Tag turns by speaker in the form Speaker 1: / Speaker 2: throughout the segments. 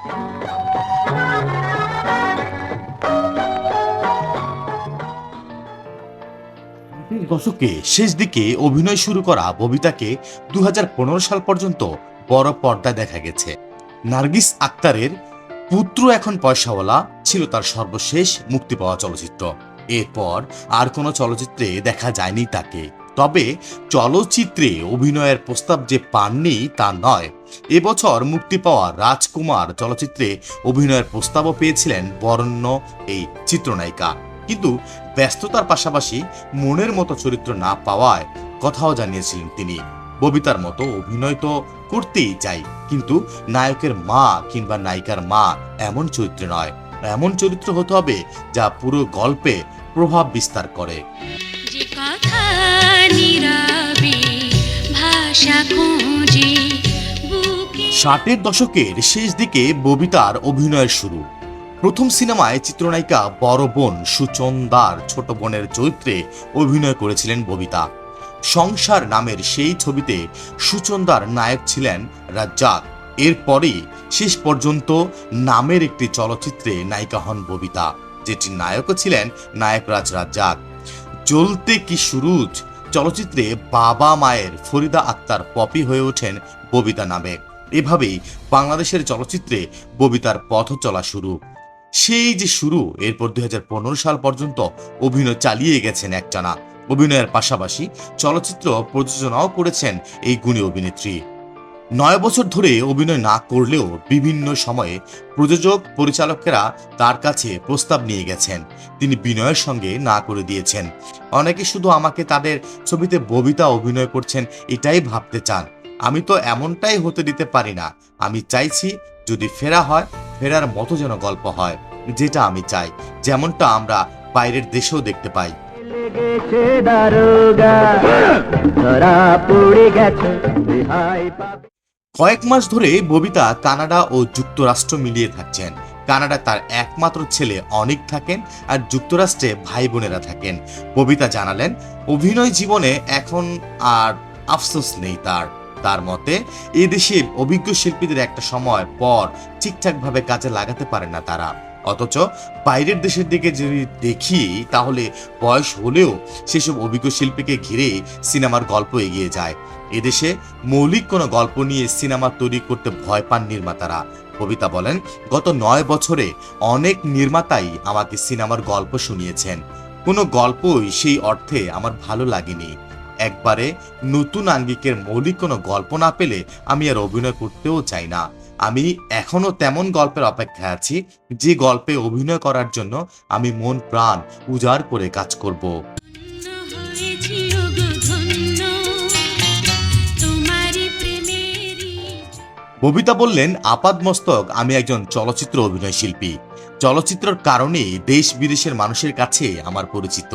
Speaker 1: দশকে শেষ দিকে অভিনয় শুরু করা ববিতাকে দু হাজার পনেরো সাল পর্যন্ত বড় পর্দায় দেখা গেছে। নার্গিস আক্তারের পুত্র এখন পয়সাওয়ালা ছিল তার সর্বশেষ মুক্তি পাওয়া চলচ্চিত্র। এরপর আর কোনো চলচ্চিত্রে দেখা যায়নি তাকে। তবে চলচ্চিত্রে অভিনয়ের প্রস্তাব যে পাননি তা নয় এবছর মুক্তি পাওয়া রাজকুমার চলচ্চিত্রে অভিনয়ের প্রস্তাবও পেয়েছিলেন বরণ্য এই চিত্রনায়িকা। কিন্তু ব্যস্ততার পাশাপাশি মনের মতো চরিত্র না পাওয়ায় কথাও জানিয়েছিলেন তিনি। ববিতার মতো অভিনয় তো করতেই চাই, কিন্তু নায়কের মা কিংবা নায়িকার মা এমন চরিত্র নয়। এমন চরিত্র হতে হবে যা পুরো গল্পে প্রভাব বিস্তার করে।
Speaker 2: যে কথা
Speaker 1: ষাটের দশকের শেষ দিকে ববিতার অভিনয়ের শুরু। প্রথম সিনেমায় চিত্রনায়িকা বড় বোন সুচন্দার ছোট বোনের চরিত্রে অভিনয় করেছিলেন ববিতা। সংসার নামের সেই ছবিতে সুচন্দার নায়ক ছিলেন রাজ্জাক। এরপরেই শেষ পর্যন্ত নামের একটি চলচ্চিত্রে নায়িকা হন ববিতা যেটির নায়কও ছিলেন নায়করাজ রাজ্জাক। জ্বলতে কি সুরুজ? চলচ্চিত্রে বাবা মায়ের ফরিদা আক্তার পপি হয়ে ওঠেন ববিতা নামে। এভাবেই বাংলাদেশের চলচ্চিত্রে ববিতার পথ চলা শুরু। সেই যে শুরু, এরপর দুই হাজার পনেরো সাল পর্যন্ত অভিনয় চালিয়ে গেছেন একটানা। অভিনয়ের পাশাপাশি চলচ্চিত্র প্রযোজনাও করেছেন এই গুণী অভিনেত্রী। নয় বছর ধরে অভিনয় না করলেও বিভিন্ন সময়ে প্রযোজক, পরিচালকেরা তার কাছে প্রস্তাব নিয়ে গেছেন। তিনি বিনয়ের সঙ্গে না করে দিয়েছেন। অনেকে শুধু আমাকে তাদের ছবিতে ববিতা অভিনয় করছেন, এটাই ভাবতে চান। আমি তো এমনটাই হতে দিতে পারি না। আমি চাইছি যদি ফেরা হয় ফেরার মতো যেন গল্প হয় যেটা আমি চাই। যেমনটা আমরা বাইরের দেশেও দেখতে পাই। কয়েক মাস ধরে ববিতা কানাডা ও যুক্তরাষ্ট্র মিলিয়ে থাকছেন। কানাডা তার একমাত্র ছেলে অনিক থাকেন আর যুক্তরাষ্ট্রে ভাই বোনেরা থাকেন। ববিতা জানালেন অভিনয় জীবনে এখন আর আফসোস নেই তার। তার মতে এদেশে অভিজ্ঞ শিল্পীদের একটা সময় পর ঠিকঠাকভাবে কাজে লাগাতে পারে না তারা। অথচ বাইরের দেশের দিকে যদি দেখি, তাহলে বয়স হলেও সেসব অভিজ্ঞ শিল্পীকে ঘিরে সিনেমার গল্প এগিয়ে যায়। এদেশে মৌলিক কোনো গল্প নিয়ে সিনেমা তৈরি করতে ভয় পান নির্মাতারা। কবিতা বলেন, গত নয় বছরে অনেক নির্মাতাই আমাকে সিনেমার গল্প শুনিয়েছেন। কোনো গল্পই সেই অর্থে আমার ভালো লাগেনি। একবারে নতুন আঙ্গিকের মৌলিক কোনো গল্প না পেলে আমি আর অভিনয় করতেও চাই না। আমি এখনও তেমন গল্পের অপেক্ষায় আছি, যে গল্পে অভিনয় করার জন্য আমি মন, প্রাণ উজাড় করে কাজ করব। ববিতা বললেন আপাদমস্তক আমি একজন চলচ্চিত্র অভিনয় শিল্পী চলচ্চিত্রের কারণে দেশ বিদেশের মানুষের কাছে আমার পরিচিত।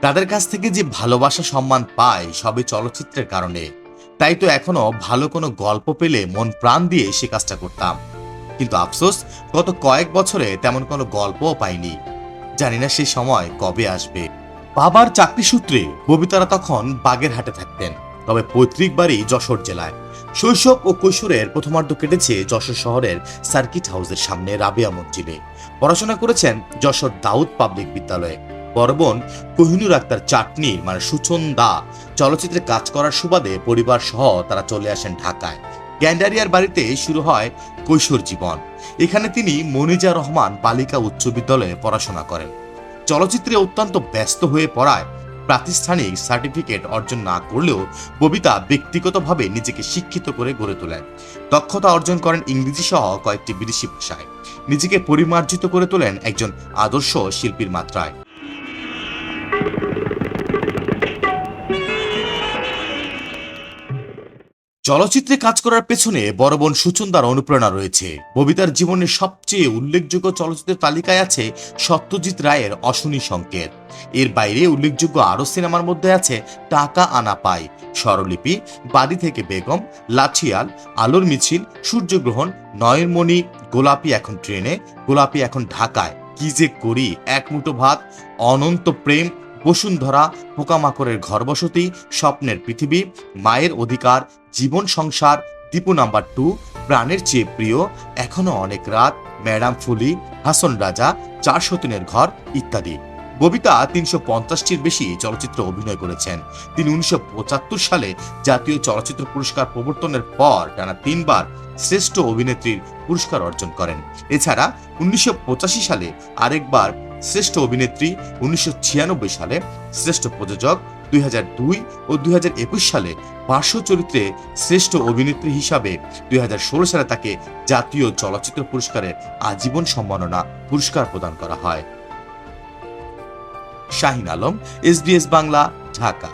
Speaker 1: তাদের কাছ থেকে যে ভালোবাসা সম্মান পায় সবে চলচ্চিত্রের কারণে। তাই তো এখনও ভালো কোনো গল্প পেলে মন প্রাণ দিয়ে সে কাজটা করতাম। কিন্তু আফসোস, গত কয়েক বছরে তেমন কোনো গল্পও পাইনি। জানি না সে সময় কবে আসবে। বাবার চাকরি সূত্রে ববিতারা তখন বাগেরহাটে থাকতেন। তবে পৈতৃক বাড়ি যশোর জেলায়। শৈশব ও কৈশোরের প্রথমার্ধ কেটেছে যশোর শহরের সার্কিট হাউসের সামনে রাবিয়া মঞ্জিলে পড়াশোনা করেছেন যশোর দাউদ পাবলিক বিদ্যালয়ে। বড় বোন কোহিনুর আক্তার চাটনি মানে সুচন দা, চলচ্চিত্রে কাজ করার সুবাদে পরিবার সহ তারা চলে আসেন ঢাকায়। গ্যান্ডারিয়ার বাড়িতে শুরু হয় কৈশোর জীবন। এখানে তিনি মনিজা রহমান বালিকা উচ্চ বিদ্যালয়ে পড়াশোনা করেন। চলচ্চিত্রে অত্যন্ত ব্যস্ত হয়ে পড়ায়, প্রাতিষ্ঠানিক সার্টিফিকেট অর্জন না করলেও ববিতা ব্যক্তিগতভাবে নিজেকে শিক্ষিত করে গড়ে তোলেন। দক্ষতা অর্জন করেন ইংরেজি সহ কয়েকটি বিদেশি ভাষায়। নিজেকে পরিমার্জিত করে তোলেন একজন আদর্শ শিল্পীর মাত্রায়। চলচ্চিত্রে কাজ করার পেছনে বড় বোন সুচন্দার অনুপ্রেরণা রয়েছে। ববিতার জীবনের সবচেয়ে উল্লেখযোগ্য চলচ্চিত্রের তালিকায় আছে সত্যজিৎ রায়ের অশনি সংকেত। এর বাইরে উল্লেখযোগ্য আরও সিনেমার মধ্যে আছে টাকা আনা পাই, স্বরলিপি, বাড়ি থেকে বেগম, লাঠিয়াল, আলোর মিছিল, সূর্যগ্রহণ, নয়নমণি, গোলাপি এখন ট্রেনে, গোলাপি এখন ঢাকায়, কি যে করি, এক মুঠো ভাত, অনন্ত প্রেম বসুন্ধরা পোকামাকড়ের ঘর বসতি স্বপ্নের পৃথিবী, মায়ের অধিকার, জীবন সংসার দীপু নাম্বার টু, প্রাণের চেয়ে প্রিয়, এখনও অনেক রাত, ম্যাডাম ফুলি, হাসন রাজা, চার সতীনের ঘর ইত্যাদি। ববিতা তিনশো পঞ্চাশটির বেশি চলচ্চিত্র অভিনয় করেছেন। তিনি উনিশশো পঁচাত্তর সালে জাতীয় চলচ্চিত্র পুরস্কার প্রবর্তনের পর টানা তিনবার শ্রেষ্ঠ অভিনেত্রীর পুরস্কার অর্জন করেন। এছাড়া উনিশশো পঁচাশি সালে আরেকবার শ্রেষ্ঠ অভিনেত্রী উনিশশো ছিয়ানব্বই সালে, শ্রেষ্ঠ প্রযোজক দুই ও দুই সালে পার্শ্ব চরিত্রে শ্রেষ্ঠ অভিনেত্রী হিসাবে দুই হাজার ষোলো সালে তাকে জাতীয় চলচ্চিত্র পুরস্কারের আজীবন সম্মাননা পুরস্কার প্রদান করা হয়। শাহিন আলম এসবিএস বাংলা, ঢাকা।